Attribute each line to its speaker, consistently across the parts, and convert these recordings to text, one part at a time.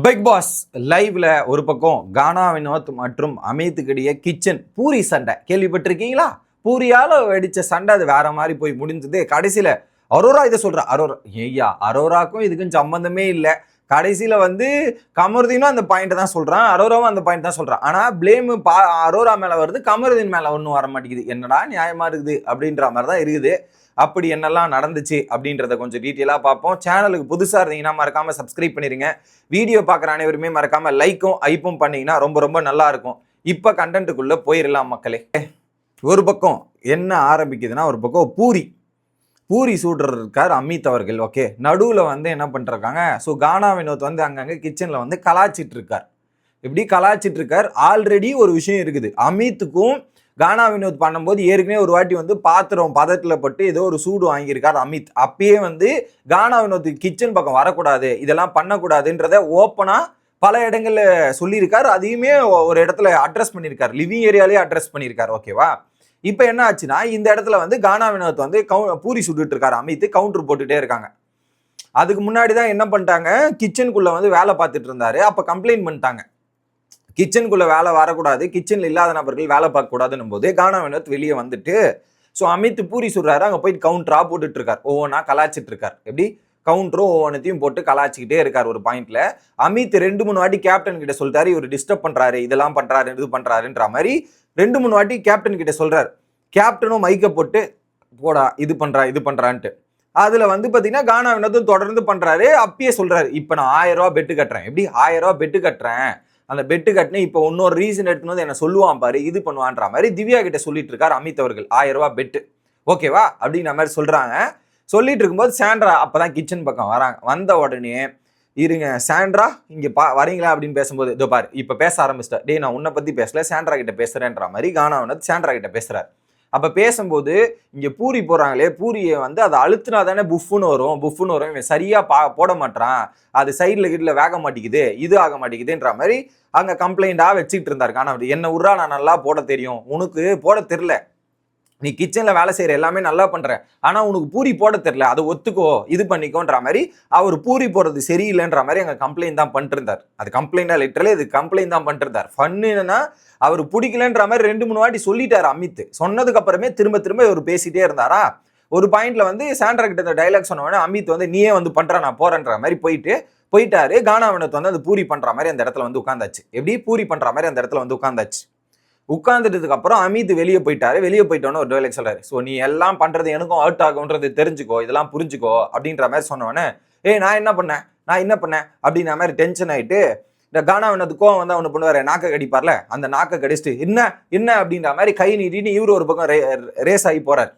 Speaker 1: Big pass லைவ்ல ஒரு பக்கம் கானா வினோத் மற்றும் அமித்துக்கிடையே கிச்சன் பூரி சண்டை. கேள்விப்பட்டிருக்கீங்களா? பூரியால வெடிச்ச சண்டை அது வேற மாதிரி போய் முடிஞ்சது. கடைசியில அரோரா இதை சொல்றா. அரோரா ஐயா அரோராக்கும் இதுக்கும் சம்பந்தமே இல்லை. கடைசியில் வந்து கமருதீனும் அந்த பாயிண்ட் தான் சொல்கிறான் அரோராவும் அந்த பாயிண்ட் தான் சொல்கிறான் ஆனால் ப்ளேமு பா அரோரா மேலே வருது கமருதீன் மேலே ஒன்றும் வர மாட்டேங்குது. என்னடா நியாயமாக இருக்குது? அப்படின்ற மாதிரி தான் இருக்குது. அப்படி என்னெல்லாம் நடந்துச்சு அப்படின்றத கொஞ்சம் டீட்டெயிலாக பார்ப்போம். சேனலுக்கு புதுசாக இருந்தீங்கன்னா மறக்காம சப்ஸ்கிரைப் பண்ணிருங்க. வீடியோ பார்க்குற அனைவருமே மறக்காம லைக்கும் ஐப்பும் பண்ணீங்கன்னா ரொம்ப ரொம்ப நல்லா இருக்கும். இப்போ கண்டென்ட்டுக்குள்ளே போயிடலாம் மக்களே. ஒரு பக்கம் என்ன ஆரம்பிக்குதுன்னா ஒரு பக்கம் பூரி. பூரி சூடுறர் இருக்கார் அமித் அவர்கள் ஓகே நடுவில் வந்து என்ன பண்ணிருக்காங்க ஸோ கானா வினோத் வந்து அங்கங்கே கிச்சனில் வந்து கலாச்சிட்டு இருக்கார். இப்படி கலாச்சிட்டு இருக்கார்? ஆல்ரெடி ஒரு விஷயம் இருக்குது. அமித்துக்கும் கானா வினோத் பண்ணும்போது ஏற்கனவே ஒரு வாட்டி வந்து பாத்திரம் பதத்தில் பட்டு ஏதோ ஒரு சூடு வாங்கியிருக்கார் அமித். அப்பயே வந்து கானா வினோத் கிச்சன் பக்கம் வரக்கூடாது இதெல்லாம் பண்ணக்கூடாதுன்றத ஓப்பனாக பல இடங்களில் சொல்லியிருக்கார். அதையுமே ஒரு இடத்துல அட்ரஸ் பண்ணியிருக்கார். லிவிங் ஏரியாலேயே அட்ரஸ் பண்ணியிருக்கார். ஓகேவா இப்போ என்ன ஆச்சுன்னா இந்த இடத்துல வந்து கானா வினோத் வந்து கவு பூரி சுட்டுட்டு இருக்காரு அமித். கவுண்டர் போட்டுகிட்டே இருக்காங்க. அதுக்கு முன்னாடி தான் என்ன பண்ணிட்டாங்க? கிச்சனுக்குள்ளே வந்து வேலை பார்த்துட்டு இருந்தாரு. அப்போ கம்ப்ளைண்ட் பண்ணிட்டாங்க. கிச்சனுக்குள்ள வேலை வரக்கூடாது. கிச்சனில் இல்லாத நபர்கள் வேலை பார்க்கக்கூடாதுன்னும் போது கானா வினோத் வெளியே வந்துட்டு ஸோ அமித் பூரி சொல்கிறாரு அங்கே போயிட்டு கவுண்டரா போட்டுட்டு இருக்கார் ஒவ்வொன்றா கலாச்சிட்டு இருக்கார் எப்படி கவுண்டரும் ஒவ்வொன்றத்தையும் போட்டு கலாச்சிக்கிட்டே இருக்கார் ஒரு பாயிண்ட்ல அமித் ரெண்டு மூணு வாட்டி கேப்டன் கிட்ட சொல்றாரு இவர் டிஸ்டர்ப் பண்றாரு இதெல்லாம் பண்றாரு இது பண்றாருன்ற மாதிரி ரெண்டு மூணு வாட்டி கேப்டன் கிட்ட சொல்றாரு. கேப்டனும் மைக்கை போட்டு போடா இது பண்றா இது பண்றான்ட்டு. அதுல வந்து பாத்தீங்கன்னா கானா வினோதும் தொடர்ந்து பண்றாரு. அப்பயே சொல்றாரு இப்ப நான் ஆயிரம் ரூபா பெட்டு கட்டுறேன். எப்படி? ஆயிரம் ரூபா பெட்டு கட்டுறேன். அந்த பெட்டு கட்டினேன் இப்போ இன்னொரு ரீசன் எடுத்துன்னு வந்து என்ன சொல்லுவான் பாரு இது பண்ணுவான்ற மாதிரி திவ்யா கிட்ட சொல்லிட்டு இருக்காரு அமித் அவர்கள். ஆயிரம் ரூபாய் பெட்டு ஓகேவா அப்படின்ற மாதிரி சொல்றாங்க. சொல்லிட்டு இருக்கும்போது சாண்ட்ரா அப்பதான் கிச்சன் பக்கம் வராங்க. வந்த உடனே இருங்க சாண்ட்ரா இங்க பா வரீங்களா? அப்படின்னு பேசும்போது இதோ பாரு இப்ப பேச ஆரம்பிச்சிட்டா. டேய் நான் உன்னை பத்தி பேசல சாண்ட்ரா கிட்ட பேசுறேன்ற மாதிரி கானா வந்து சாண்ட்ரா கிட்ட பேசுறாரு. அப்போ பேசும்போது இங்கே பூரி போடுறாங்களே பூரியை வந்து அதை அழுத்தினா தானே புஃப்னு வரும். புஃப்னு வரும். இவன் சரியாக பா போட மாட்டான் அது சைடில் கீட்டில் வேக மாட்டேங்குது. இது ஆக மாட்டேங்குதுன்ற மாதிரி அங்கே கம்ப்ளைண்ட்டாக வச்சுக்கிட்டு இருந்தாரு கானா என்ன உர்றா நான் நல்லா போட தெரியும். உனக்கு போட தெரில நீ கிச்சனில் வேலை செய்கிற எல்லாமே நல்லா பண்ணுற ஆனால் உனக்கு பூரி போட தெரில. அதை ஒத்துக்கோ இது பண்ணிக்கோன்ற மாதிரி அவர் பூரி போடுறது சரியில்லைன்ற மாதிரி அங்கே கம்ப்ளைண்ட் தான் பண்ணிருந்தார் அது கம்ப்ளைண்டாக லிட்டரலே இது கம்ப்ளைண்ட் தான் பண்ணிருந்தார் ஃபன்னுன்னா அவர் பிடிக்கலன்ற மாதிரி ரெண்டு மூணு வாட்டி சொல்லிட்டார் அமித் சொன்னதுக்கு அப்புறமே திரும்ப திரும்ப இவர் பேசிட்டே இருந்தாரா? ஒரு பாயிண்ட்ல வந்து சாண்ட்ரா கிட்ட இந்த டைலாக் சொன்ன உடனே அமித் வந்து நீயே வந்து பண்ற நான் போறேன்ற மாதிரி போயிட்டு போயிட்டாரு. கானாவனத்தை வந்து அது பூரி பண்ற மாதிரி அந்த இடத்துல வந்து உட்காந்தாச்சு எப்படி? பூரி பண்ற மாதிரி அந்த இடத்துல வந்து உட்காந்தாச்சு உட்காந்துட்டதுக்கு அப்புறம் அமித் வெளியே போயிட்டாரு. வெளியே போயிட்டோன்னு ஒரு டைலாக் சொல்றாரு. ஸோ நீ எல்லாம் பண்றது எனக்கும் அவுட் ஆகும்ன்றது தெரிஞ்சுக்கோ. இதெல்லாம் புரிஞ்சுக்கோ. அப்படின்ற மாதிரி சொன்னவொடனே ஏய் நான் என்ன பண்ணேன்? நான் என்ன பண்ணேன்? அப்படின்ற மாதிரி டென்ஷன் ஆயிட்டு இந்த கானா வினது கோவம் வந்து ஒன்று பண்ணுவாரு நாக்க கடிப்பார்ல? அந்த நாக்க கடிச்சிட்டு என்ன? என்ன? அப்படின்ற மாதிரி கை நீட்டின்னு இவரு ஒரு பக்கம் ரேஸ் ஆகி போறாரு.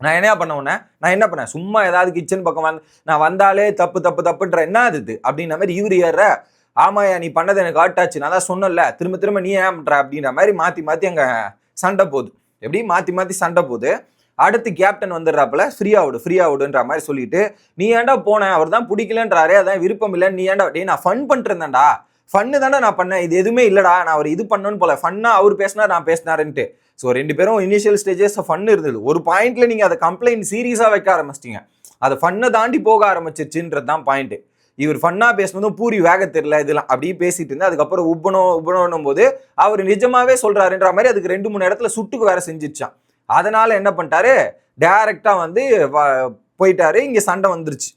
Speaker 1: நான் என்ன பண்ண உடனே நான் என்ன பண்ணேன்? சும்மா ஏதாவது கிச்சன் பக்கம் வந்து நான் வந்தாலே தப்பு தப்பு தப்புன்ற என்ன அது அப்படின்ற மாதிரி இவரு ஏற ஆமாயா நீ பண்ணது எனக்கு ஆட்டாச்சு. நான் தான் சொன்னல திரும்ப திரும்ப நீ ஏன் பண்ணுற அப்படின்ற மாதிரி மாற்றி மாற்றி அங்கே சண்டை போகுது. எப்படி? மாற்றி மாற்றி சண்டை போகுது. அடுத்து கேப்டன் வந்துடுறாப்புல ஃப்ரீயா விடு ஃப்ரீயா விடுன்ற மாதிரி சொல்லிட்டு நீ ஏன்டா போனேன் அவர் தான் பிடிக்கலன்றாரு அதான் விருப்பம் இல்லைன்னு நீ ஏன்டா டே நான் ஃபன் பண்ணிட்டு இருந்தேன்டா ஃபன்னு தானே நான் பண்ணேன். இது எதுவுமே இல்லைடா. நான் அவர் இது பண்ணணும்னு போல. ஃபன்னா அவர் பேசினார் நான் பேசினாருன்ட்டு. ஸோ ரெண்டு பேரும் இனிஷியல் ஸ்டேஜஸ் ஃபன் இருந்தது. ஒரு பாயிண்ட்ல நீங்க அதை கம்ப்ளைண்ட் சீரியஸாக வைக்க ஆரம்பிச்சிட்டீங்க. அதை ஃபன்னை தாண்டி போக ஆரம்பிச்சிருச்சுன்றது தான் பாயிண்ட்டு இவர் ஃபன்னா பேசினதும் பூரி வேக தெரியல இதெல்லாம் அப்படியே பேசிட்டு இருந்தா அதுக்கப்புறம் உப்பனோ உப்பனோன்னும் போது அவர் நிஜமாவே சொல்றாருன்ற மாதிரி அதுக்கு ரெண்டு மூணு இடத்துல சுட்டுக்கு வேற செஞ்சிருச்சான் அதனால என்ன பண்ணிட்டாரு? டைரக்டா வந்து வ- போயிட்டாரு. இங்க சண்டை வந்துருச்சு.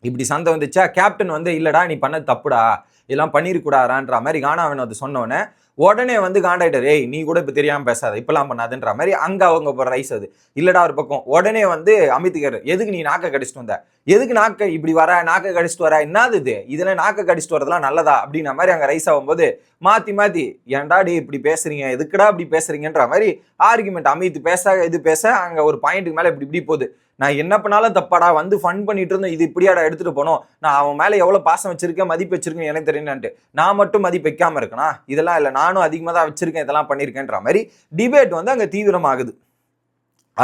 Speaker 1: இப்படி சண்டை வந்துச்சா? கேப்டன் வந்து இல்லடா நீ பண்ணது தப்புடா. இதெல்லாம் பண்ணிருக்கூடாரான்ற மாதிரி கானா அது சொன்னோன்னே உடனே வந்து காண்டாக்டர் ஏய் நீ கூட இப்போ தெரியாமல் பேசாத இப்பெல்லாம் பண்ணாதுன்ற மாதிரி அங்கே அவங்க இப்போ ரைஸ் அது. இல்லடா ஒரு பக்கம். உடனே வந்து அமித் கேர் எதுக்கு நீ நாக்க கடிச்சிட்டு வந்த? எதுக்கு நாக்க இப்படி வர? நாக்க கடிச்சிட்டு வர? என்னது இது? இதுல நாக்க கடிச்சிட்டு வரதெல்லாம் நல்லதா? அப்படின்ற மாதிரி அங்கே ரைஸ் ஆகும்போது மாற்றி மாற்றி ஏன்டா டே இப்படி பேசுறீங்க? எதுக்குடா இப்படி பேசுறீங்கன்ற மாதிரி ஆர்குமெண்ட் அமித் பேச இது பேச அங்கே ஒரு பாயிண்ட்டுக்கு மேலே இப்படி இப்படி போகுது. நான் என்ன பண்ணாலும் தப்பாடா வந்து ஃபன் பண்ணிட்டு இருந்தோம் இது இப்படியாடா எடுத்துட்டு போனோம். நான் அவன் மேலே எவ்வளோ பாசம் வச்சிருக்கேன் மதிப்பு வச்சிருக்கேன் எனக்கு தெரியலான்ட்டு. நான் மட்டும் மதிப்பு வைக்காமல் இருக்கனா? இதெல்லாம் இல்லை. நானும் அதிகமாக தான் வச்சிருக்கேன். இதெல்லாம் பண்ணியிருக்கேன்ற மாதிரி டிபேட் வந்து அங்கே தீவிரமாகுது.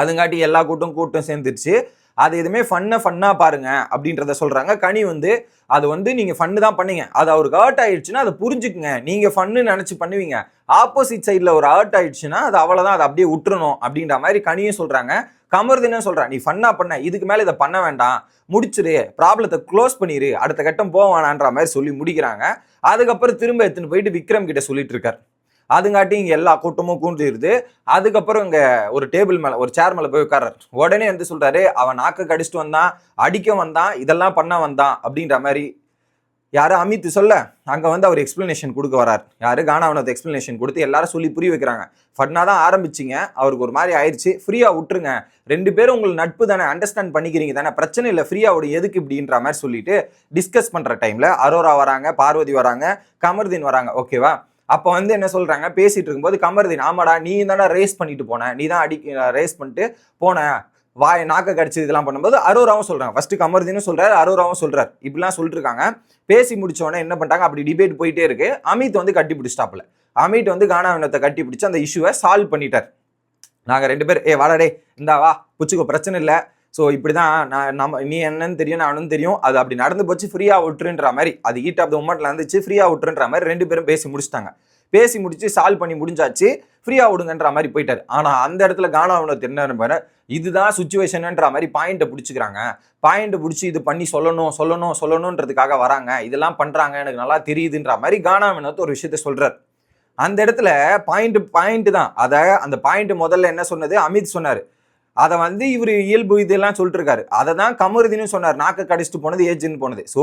Speaker 1: அதுங்காட்டி எல்லா கூட்டம் கூட்டம் சேர்ந்துருச்சு. அது எதுவுமே ஃபன்னை ஃபன்னாக பாருங்க அப்படின்றத சொல்கிறாங்க கனி வந்து அது வந்து நீங்கள் ஃபன்னு தான் பண்ணீங்க. அது அவருக்கு ஹர்ட் ஆயிடுச்சுன்னா அதை புரிஞ்சுக்குங்க. நீங்கள் ஃபன்னு நினச்சி பண்ணுவீங்க. ஆப்போசிட் சைடில் ஒரு ஹர்ட் ஆயிடுச்சுன்னா அது அவ்வளோதான் அதை அப்படியே விட்டுறணும் அப்படின்ற மாதிரி கனியும் சொல்றாங்க. என்ன சொல்கிறான் நீ ஃபன்னாக பண்ண இதுக்கு மேலே இதை பண்ண வேண்டாம். முடிச்சிரு. ப்ராப்ளத்தை க்ளோஸ் பண்ணிடு அடுத்த கட்டம் போவானான்ற மாதிரி சொல்லி முடிக்கிறாங்க. அதுக்கப்புறம் திரும்ப எடுத்துன்னு போயிட்டு விக்ரம் கிட்ட சொல்லிட்டு இருக்காரு. அதுங்காட்டி இங்கே எல்லா கூட்டமும் கூண்டிருது. அதுக்கப்புறம் இங்கே ஒரு டேபிள் மேலே ஒரு சேர் மேலே போய் உட்கார்றாரு. உடனே வந்து சொல்கிறாரு அவன் நாக்க கடிச்சிட்டு வந்தான் அடிக்க வந்தான் இதெல்லாம் பண்ண வந்தான் அப்படின்ற மாதிரி. யாரும் அமித் சொல்ல. அங்கே வந்து அவர் எக்ஸ்பிளனேஷன் கொடுக்க வரார் யாரு? கானாவனத்து எக்ஸ்பிளனேஷன் கொடுத்து எல்லாரும் சொல்லி புரிய வைக்கிறாங்க. ஃபட்னா தான் ஆரம்பிச்சிங்க. அவருக்கு ஒரு மாதிரி ஆயிடுச்சு ஃப்ரீயாக விட்டுருங்க. ரெண்டு பேரும் உங்களுக்கு நட்பு தானே அண்டர்ஸ்டாண்ட் பண்ணிக்கிறீங்க தானே. பிரச்சனை இல்லை. ஃப்ரீயாக விடு. எதுக்கு இப்படின்ற மாதிரி சொல்லிட்டு டிஸ்கஸ் பண்ணுற டைமில் அரோரா வராங்க பார்வதி வராங்க கமர்தீன் வராங்க. ஓகேவா அப்போ வந்து என்ன சொல்கிறாங்க பேசிகிட்டு இருக்கும்போது கமருதீன் ஆமாடா நீ தானே ரேஸ் பண்ணிட்டு போன. நீ தான் அடி ரேஸ் பண்ணிட்டு போன. வாய் நாக்க கடிச்சு இதெல்லாம் பண்ணும்போது அரோராவும் சொல்கிறாங்க ஃபஸ்ட்டு கமருதீனும் சொல்கிறாரு அரோராவும் சொல்கிறார் இப்படிலாம் சொல்லிட்டுருக்காங்க. பேசி முடிச்ச என்ன பண்ணிட்டாங்க? அப்படி டிபேட் போயிட்டே இருக்கு. அமித் வந்து கட்டி பிடிச்சிட்டாப்ல அமித் வந்து கானாவினத்தை கட்டி பிடிச்சி அந்த இஷ்யூவை சால்வ் பண்ணிட்டார். நாங்கள் ரெண்டு பேர் ஏ வாடடே இந்தா வா. புச்சுக்கோ பிரச்சனை இல்லை. ஸோ இப்படி தான் நான் நம்ம நீ என்னன்னு தெரியும் நானும் தெரியும். அது அப்படி நடந்து போச்சு ஃப்ரீயாக விட்டுருன்ற மாதிரி. அது ஹீட் ஆஃப் த உமன்ல இருந்துச்சு ஃப்ரீயாக விட்டுருன்ற மாதிரி ரெண்டு பேரும் பேசி முடிச்சிட்டாங்க. பேசி முடிச்சு சால்வ் பண்ணி முடிஞ்சாச்சு ஃப்ரீயாக விடுங்கன்ற மாதிரி போயிட்டாரு. ஆனால் அந்த இடத்துல கானாவினத்து என்ன பாரு இதுதான் சுச்சுவேஷன்ன்ற மாதிரி பாயிண்ட்டை பிடிச்சிக்கிறாங்க. பாயிண்ட்டை பிடிச்சி இது பண்ணி சொல்லணும் சொல்லணும் சொல்லணுன்றதுக்காக வராங்க. இதெல்லாம் பண்ணுறாங்க எனக்கு நல்லா தெரியுதுன்ற மாதிரி கானாவினத்து ஒரு விஷயத்த சொல்கிறார் அந்த இடத்துல பாயிண்ட் பாயிண்ட் தான். அதை அந்த பாயிண்ட் முதல்ல என்ன சொன்னது? அமித் சொன்னார். அதை வந்து இவர் இயல்பு இதெல்லாம் சொல்லிட்டு இருக்காரு அதை தான் கமருதின்னு சொன்னார். நாக்க கடிச்சிட்டு போனது ஏஜின்னு போனது. ஸோ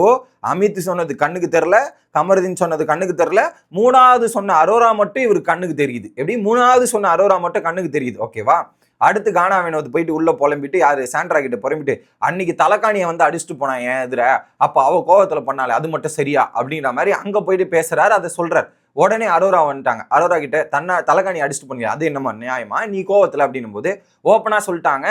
Speaker 1: அமித் சொன்னது கண்ணுக்கு தெரில கமருதின் சொன்னது கண்ணுக்கு தெரில மூணாவது சொன்ன அரோரா மட்டும் இவர் கண்ணுக்கு தெரியுது. எப்படி? மூணாவது சொன்ன அரோரா மட்டும் கண்ணுக்கு தெரியுது. ஓகேவா அடுத்து கானா வினோத் போயிட்டு உள்ள புலம்பிட்டு யாரு? சாண்ட்ரா கிட்ட புலம்பிட்டு அன்னைக்கு தலைக்காணியை வந்து அடிச்சுட்டு போனான் என் எதிர? அப்போ அவ கோவத்தில் பண்ணாலே அது மட்டும் சரியா? அப்படின்ற மாதிரி அங்கே போயிட்டு பேசுறாரு அதை சொல்றாரு. உடனே அரோரா வந்துட்டாங்க. அரோரா கிட்ட தன்னை தலைகாணி அடிச்சுட்டு போனீங்க அது என்னமா நியாயமா நீ கோவத்துல அப்படின்னும் போது ஓப்பனா சொல்லிட்டாங்க.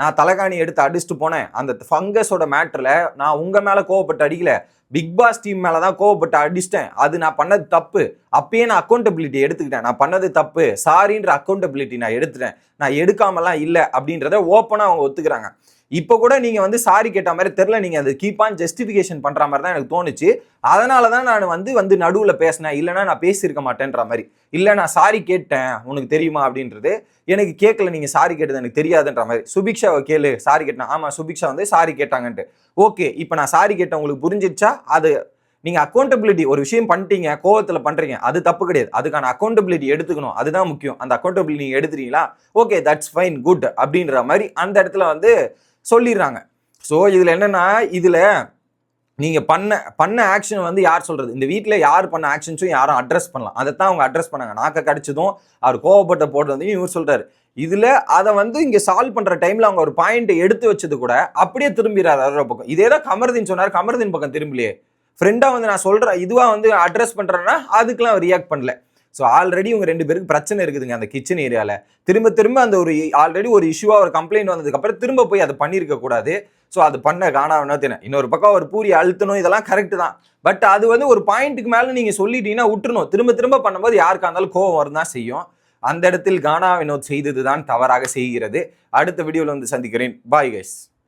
Speaker 1: நான் தலைகாணி எடுத்து அடிச்சுட்டு போனேன். அந்த ஃபங்கஸோட மேட்டர்ல நான் உங்க மேல கோவப்பட்டு அடிக்கல. பிக் பாஸ் டீம் மேலே தான் கோவப்பட்டு அடிச்சிட்டேன். அது நான் பண்ணது தப்பு. அப்பயே நான் அக்கௌண்டபிலிட்டி எடுத்துக்கிட்டேன். நான் பண்ணது தப்பு. சாரின்ற அக்கௌண்டபிலிட்டி நான் எடுத்துட்டேன். நான் எடுக்காமலாம் இல்லை அப்படின்றத ஓப்பனாக அவங்க ஒத்துக்கிறாங்க. இப்போ கூட நீங்கள் வந்து சாரி கேட்ட மாதிரி தெரில நீங்கள் அது கீப் ஆன் ஜஸ்டிஃபிகேஷன் பண்ணுற மாதிரி தான் எனக்கு தோணுச்சு. அதனால தான் நான் வந்து வந்து நடுவில் பேசினேன். இல்லைன்னா நான் பேசியிருக்க மாட்டேன்ற மாதிரி. இல்லை நான் சாரி கேட்டேன். உனக்கு தெரியுமா அப்படின்றது எனக்கு கேட்கல. நீங்கள் சாரி கேட்டது எனக்கு தெரியாதுன்ற மாதிரி. சுபிக்ஷாவை கேளு. சாரி கேட்டேன். ஆமாம் சுபிக்ஷா வந்து சாரி கேட்டாங்கன்ட்டு. ஓகே இப்போ நான் சாரி கேட்டேன். உங்களுக்கு புரிஞ்சிருச்சா? அது நீங்கள் அக்கௌண்டபிலிட்டி ஒரு விஷயம் பண்ணிட்டீங்க கோவத்தில் பண்ணுறீங்க அது தப்பு கிடையாது. அதுக்கான அக்கௌண்டபிலிட்டி எடுத்துக்கணும். அதுதான் முக்கியம். அந்த அக்கௌண்டபிலிட்டி நீங்கள் எடுத்துட்டீங்களா? ஓகே தட்ஸ் ஃபைன் குட் அப்படின்ற மாதிரி அந்த இடத்துல வந்து சொல்லிடுறாங்க. ஸோ இதில் என்னென்னா இதில் நீங்கள் பண்ண பண்ண ஆக்ஷன் வந்து யார் சொல்கிறது இந்த வீட்டில் யார் பண்ண ஆக்ஷன்ஸும் யாரும் அட்ரஸ் பண்ணலாம். அதை தான் அவங்க அட்ரஸ் பண்ணாங்க. நாக்க கடிச்சதும் அவர் கோவப்பட்ட போடுறதையும் இவர் சொல்கிறார் இதில் அதை வந்து இங்கே சால்வ் பண்ணுற டைமில் அவங்க ஒரு பாயிண்ட்டை எடுத்து வச்சது கூட அப்படியே திரும்பிடுறாரு அதோட பக்கம். இதே தான் கமர்தீன் சொன்னார். கமர்தீன் பக்கம் திரும்பலையே. ஃப்ரெண்டாக வந்து நான் சொல்கிறேன் இதுவாக வந்து அட்ரஸ் பண்ணுறேன்னா அதுக்கெலாம் ரியாக்ட் பண்ணல. ஸோ ஆல்ரெடி இவங்க ரெண்டு பேருக்கு பிரச்சனை இருக்குதுங்க அந்த கிச்சன் ஏரியாவில் திரும்ப திரும்ப அந்த ஒரு ஆல்ரெடி ஒரு இஷ்யூவாக ஒரு கம்ப்ளைண்ட் வந்ததுக்கப்புறம் திரும்ப போய் அதை பண்ணியிருக்க கூடாது. ஸோ அது பண்ண காணாமனா தெரியும் இன்னொரு பக்கம் ஒரு பூரி அழுத்தணும் இதெல்லாம் கரெக்டு தான். பட் அது வந்து ஒரு பாயிண்ட்டுக்கு மேலே நீங்கள் சொல்லிட்டீங்கன்னா விட்டுணும் திரும்ப திரும்ப பண்ணும்போது யாருக்கா இருந்தாலும் கோவம் வரதான் செய்யும். அந்த இடத்தில் கானா வினோத் செய்ததுதான் தவறாக செய்கிறது. அடுத்த வீடியோவில் வந்து சந்திக்கிறேன். Bye guys